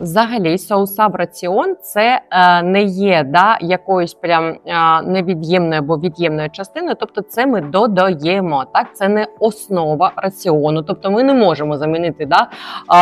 Взагалі, соусаб раціон це е, не є да, якоюсь прям е, невід'ємною або від'ємною частиною. Тобто, це ми додаємо. Так, це не основа раціону. Тобто, ми не можемо замінити да,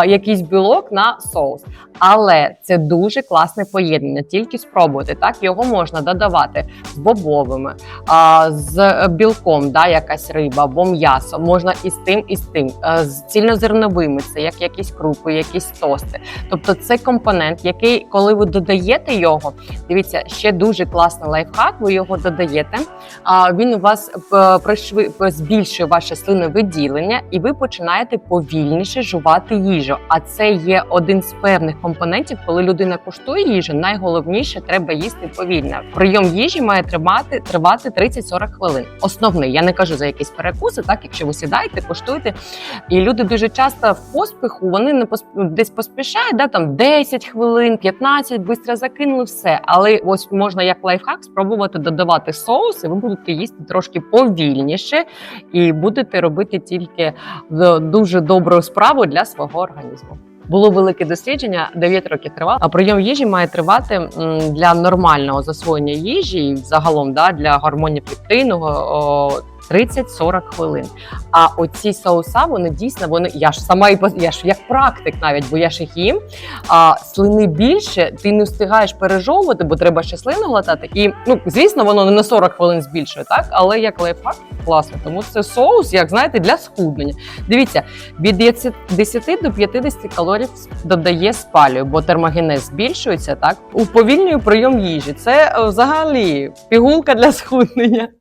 е, якийсь білок на соус. Але це дуже класне поєднання. Тільки спробуйте. Так, його можна додавати з бобовими, а, з білком, да, якась риба або м'ясо. Можна і з тим, і з тим, е, з цільнозерновими, це як якісь крупи, якісь тости. Тобто це компонент, який, коли ви додаєте його, дивіться, ще дуже класний лайфхак. Ви його додаєте. А він у вас е, пришви- збільшує ваше слиновиділення, і ви починаєте повільніше жувати їжу. А це є один з певних компонентів, коли людина куштує їжу. Найголовніше треба їсти повільно. Прийом їжі має тривати тривати 30-40 хвилин. Основний, я не кажу за якісь перекуси, так якщо ви сідаєте, куштуєте. І люди дуже часто в поспіху вони не посп... десь поспішають, да, там 10 хвилин, 15, швидко закинули все. Але ось можна як лайфхак спробувати додавати соус, і ви будете їсти трошки повільніше і будете робити тільки е, дуже добру справу для свого організму. Було велике дослідження, 9 років тривало. А прийом їжі має тривати для нормального засвоєння їжі і загалом да, для гормонів лептину о, 30-40 хвилин. А оці соуса, вони дійсно вони. Я ж сама і я ж як практик навіть, бо я ж їх їм. А слини більше, ти не встигаєш пережовувати, бо треба ще слину глотати. І ну звісно, воно не на 40 хвилин збільшує, так але як лайфхак класно. Тому це соус, як знаєте, для схуднення. Дивіться, від 10 10 до 50 калорій додає спалює, бо термогенез збільшується, так уповільнює прийом їжі. Це е, взагалі пігулка для схуднення.